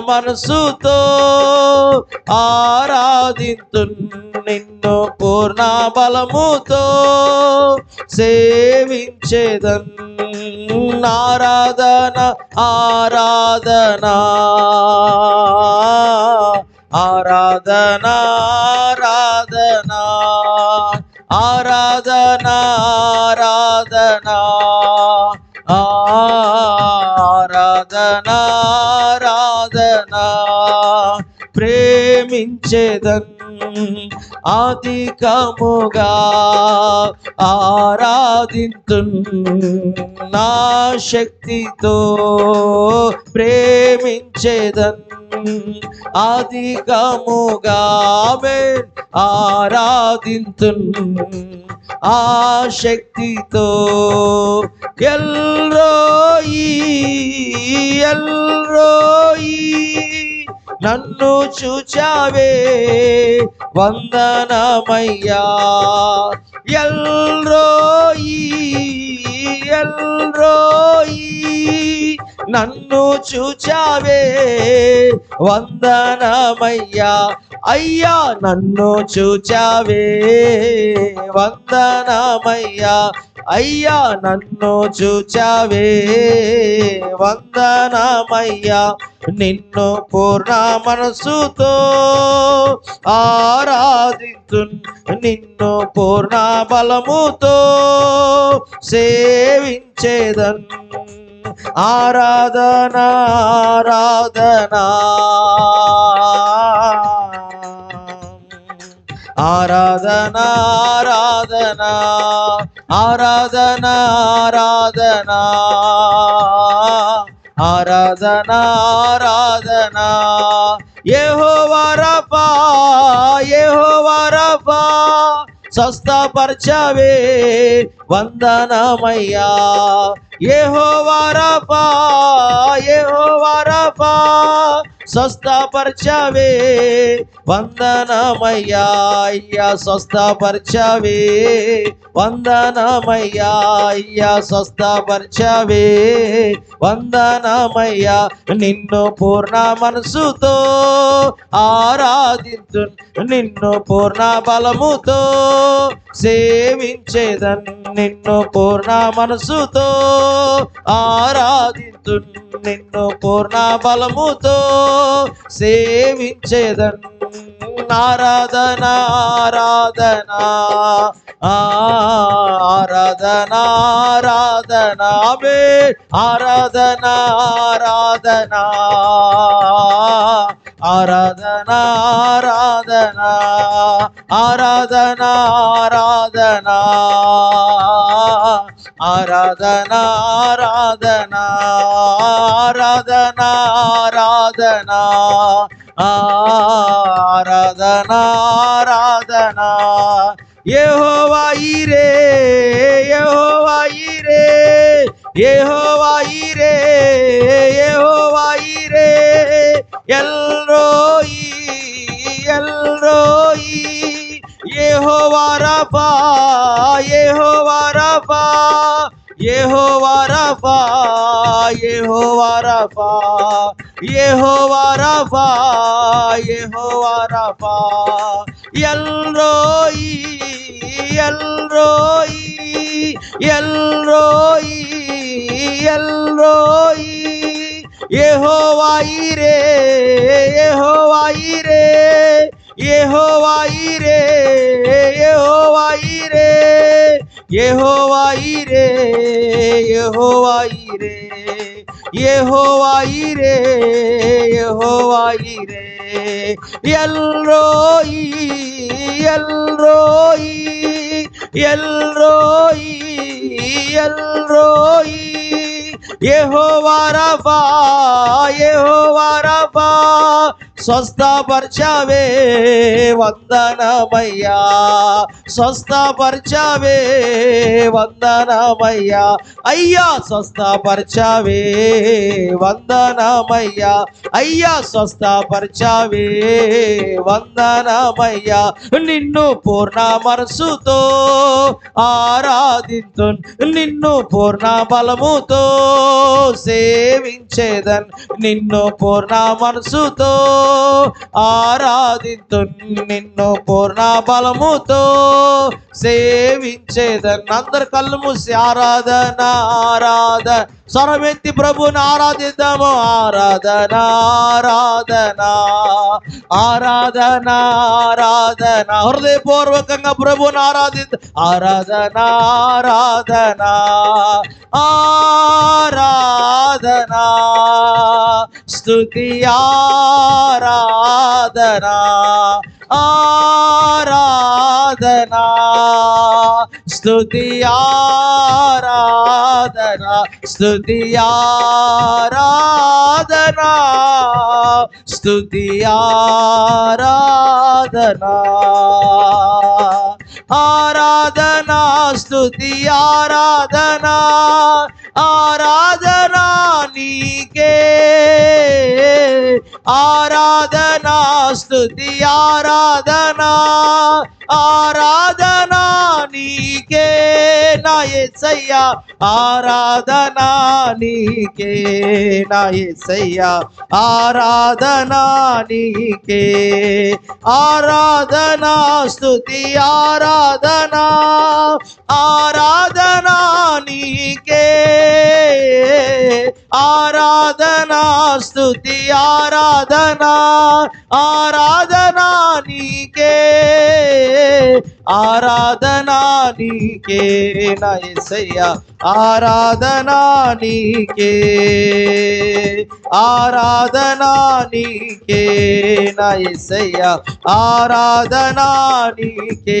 మనసుతో ఆరాధింతు నిన్ను పూర్ణ బలముతో సేవించేదన్ ఆరాధన ఆరాధన ఆరాధన ఆరాధన ఆరాధన ఆరాధన ఆరాధన. నా ప్రేమించేదన్ ఆదికముగా ఆరాధితు నా శక్తితో ప్రేమించేదన్ ఆదికముగా ఆరాధితు ఆ శక్తితో ఎల్ రోయి ఎల్ నన్ను చూచావే వందనమయ్యా. ఎల్రోయి ఎల్రోయి నన్ను చూచావే వందనమయ్యా. అయ్యా నన్ను చూచావే వందనమయ్యా. అయ్యా నన్ను చూచావే. వందనమయ్యా నిన్ను పూర్ణ మనసుతో ఆరాధించు. నిన్ను పూర్ణ బలముతో సేవించేదన్. ఆరాధన ఆరాధనా. ఆరాధన ఆరాధన ఆరాధన ఆరాధన. ఆరాధన ఆరాధన. యెహోవారపా వరపా స్వస్థపరచవే వందనమయ్యా. యెహోవారపా యెహోవారపా స్వస్థపరచవే. వందనమయ్యా అయ్యా స్వస్థపరచవే. వందనమయ్యా అయ్యా స్వస్థపరచవే. వందనమయ్యా నిన్ను పూర్ణ మనసుతో ఆరాధించు నిన్ను పూర్ణ బలముతో సేవించేదన్ నిన్ను పూర్ణ మనసుతో ఆరాధించు నిన్ను పూర్ణ బలముతో సేవించేదన్ ఆరాధన ఆరాధన ఆరాధన ఆరాధన ఆరాధన ఆరాధన. Aradhana Aradhana Aradhana Aradhana. Aradhana Aradhana Aradhana Aradhana. Aradhana Aradhana. ஏஹோவாயிரே Jehovah Jireh Jehovah Jireh Jehovah Jireh எல்லாம் Roi El Roi Jehovah Rapha Jehovah Rapha Jehovah Rapha Jehovah Rapha Jehovah Rapha Jehovah Rapha El Roi El Roi El Roi El Roi Jehovah Jireh Jehovah Jireh Jehovah Jireh Jehovah Jireh Jehovah Jireh Jehovah Jireh Jehovah Jireh Jehovah Jireh El Roi El Roi El Roi El Roi. Jehovah Rapha ఏ హో వారఫా స్వస్థపరచవే వందనమయ్యా. స్వస్థపరచవే వందనమయ్యా. అయ్యా స్వస్థపరచవే వందనమయ్యా. అయ్యా స్వస్థపరచవే వందనమయ్యా. నిన్ను పూర్ణ మనసుతో ఆరాధింతు నిన్ను పూర్ణ బలముతో సేవించేదన్. నిన్ను పూర్ణ మనసుతో ఆరాధితు నిన్ను పూర్ణ బలముతో సేవించేదన్. అందరు కళ్ళు మూసి ఆరాధన ఆరాధన స్వరమెత్తి ప్రభుని ఆరాధిద్దాము. ఆరాధన ఆరాధన ఆరాధన ఆరాధన. హృదయపూర్వకంగా ప్రభుని ఆరాధిద్ద ఆరాధన ఆరాధన ఆరాధన. స్తుతియారాధనా ఆరాధనా. స్తుతియారాధనా స్తుతియారాధనా స్తుతియారాధనా ఆరాధనా స్తుతి ఆరాధనా ఆరాధనా. नी के आराधना, स्तुति आराधना आराधना नी के ना ये सैया, आराधना नी के ना ये सैया, आराधना नी के, आराधना, स्तुति आराधना आराधना ఆరాధనా స్థుతి ఆరాధనా ఆరాధనా నీకే ఆరాధనా నీకే నా ఆరాధనా నీకే ఆరాధనా నీకే నా ఆరాధనా నీకే.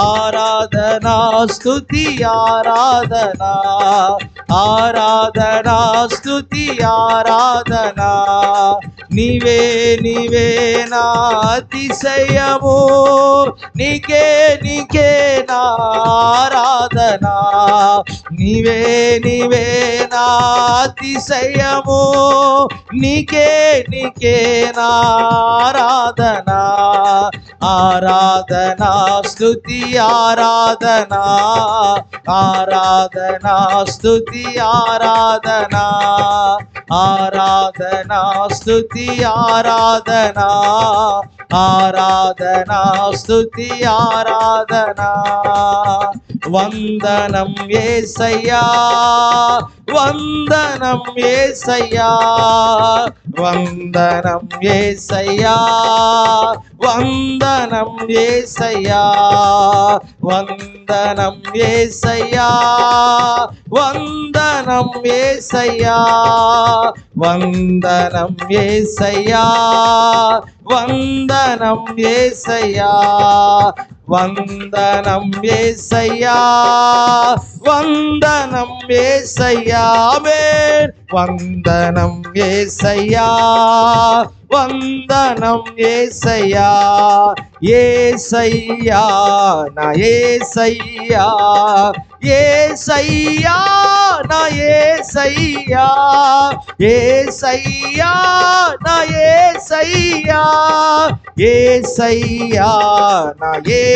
ஆராதனா ஸ்துதி ஆராதனா. ఆరాధనా స్థుతి ఆరాధనా. నీవే నీవే నా అతిశయము. నీకే నీకే నా ఆరాధన. నీవే నీవే నా అతిశయము. నీకే నీకే నా ఆరాధనా. స్థుతి స్తుతి ఆరాధన. ఆరాధన ஸ்துதி ஆராதனா ஆராதனா ஸ்துதி ஆராதனா ఆరాధన స్థుతి ఆరాధన. వందనం ఏసయ్యా వందనం ఏసయ్యా. వందనం ఏసయ్యా వందనం ఏసయ్యా. వందనం ఏసయ్యా వందనం ఏసయ్యా. వందనం ఏసయ్యా జ్ఞానం ఏసయ్యా. వందనం ఏసయ్యా వందనం ఏసయ్యా ఆమేన్. వందనం ఏసయ్యా వందనం ఏసయ్యా ఏసయ్యా నా ఏసయ్యా ఏసయ్యా నా ఏసయ్యా ఏసయ్యా నా ఏసయ్యా ఏసయ్యా నా ఏ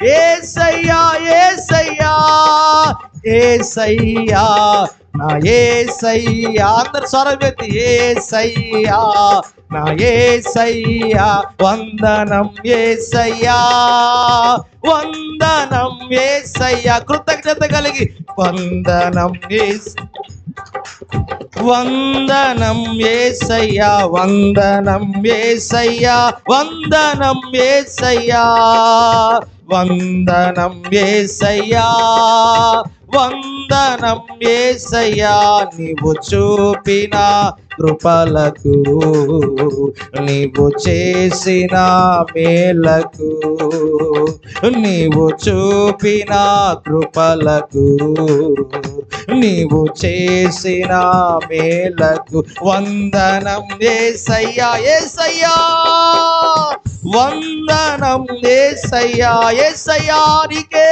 ఏసయ్యా ఏసయ్యా ఏసయ్యా నా ఏసయ్యా. అందరు స్వరం చేతి ఏసయ్యా నా ఏసయ్యా. వందనం ఏసయ్యా వందనం ఏసయ్యా. కృతజ్ఞత కలిగి వందనం ఏస్ వందనం ఏసయ్యా వందనం ఏసయ్యా వందనం ఏసయ్యా. వందనం ఏసయ్యా వందనం ఏసయ్యా నీవు చూపిన కృపలకు నీవు చేసిన మేలకు నీవు చూపిన కృపలకు నీవు చేసిన మేలకు వందనం ఏసయ్యా ఏసయ్యా! వందనం ఏసయ్యా ఏసయ్యా నీకే!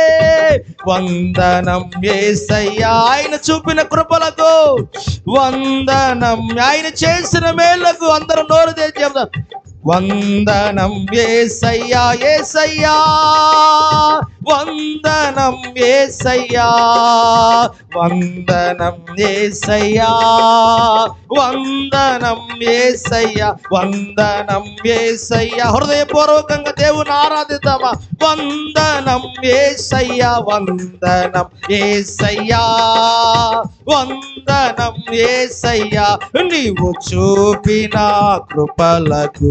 వందనం ఏసయ్యా ఆయన చూపిన కృపలకు వందనం ఆయన చేసిన మేళ్ళకు అందరూ నోరు తెచ్చి చెప్తారు. వందనం ఏసయ్యా ఏసయ్యా. వందనం ఏసయ్యా వందనం ఏసయ్యా. వందనం ఏసయ్యా వందనం ఏసయ్యా. హృదయపూర్వకంగా దేవుని ఆరాధిద్దామా? వందనం ఏసయ్యా వందనం ఏసయ్యా. వందనం ఏసయ్యా నీవు చూపిన కృపలకు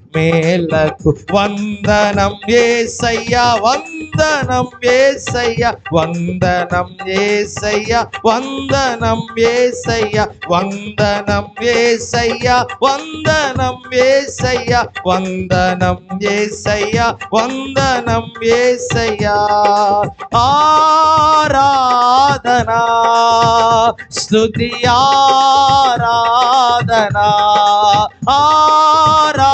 మేలకు వందనం ఏసయ్యా వందనం ఏసయ్యా వందనం ఏసయ్యా వందనం ఏసయ్యా వందనం ఏసయ్యా వందనం ఏసయ్యా వందనం ఏసయ్యా వందనం ఏసయ్యా. ఆరాధనా స్తుతి ఆరాధనా ఆరా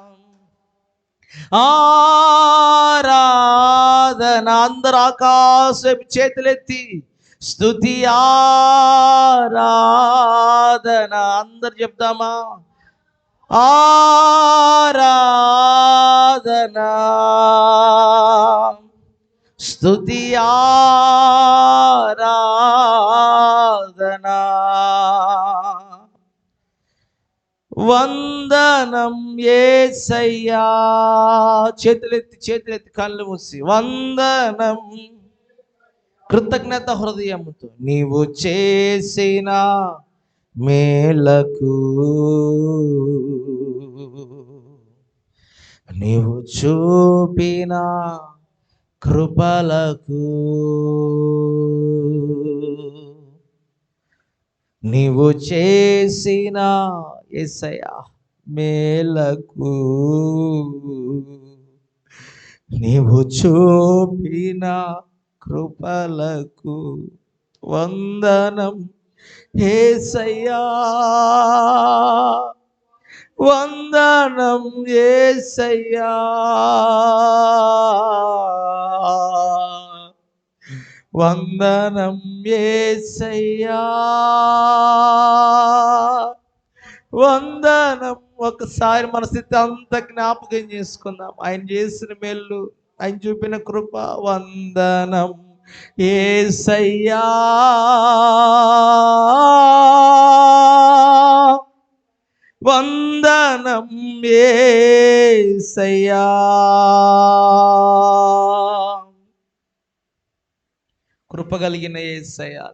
ఆరాధన అందరు ఆకాశం చేతులెత్తి స్తుతి ఆరాధన. అందరు చెప్దామా? ఆరాధన. స్థుతి ఆరాధనా. వందనం ఏసయ్యా. చేతులెత్తి చేతులెత్తి కళ్ళు మూసి వందనం. కృతజ్ఞత హృదయముతో నీవు చేసిన మేలకు నీవు చూపిన కృపలకు నీవు చేసిన ఎసయా మేలకు నీవు చూపిన కృపలకు వందనం. ఏసయ్యా వందనం ఏసయ్యా. వందనం ఏసయ్యా. వందనం. ఒకసారి మన స్థితి అంత జ్ఞాపకం చేసుకుందాం. ఆయన చేసిన మేళ్ళు ఆయన చూపిన కృప వందనం. ఏసయ్యా. వందనం ఏసయ్యా. కృప కలిగిన ఏసయ్యా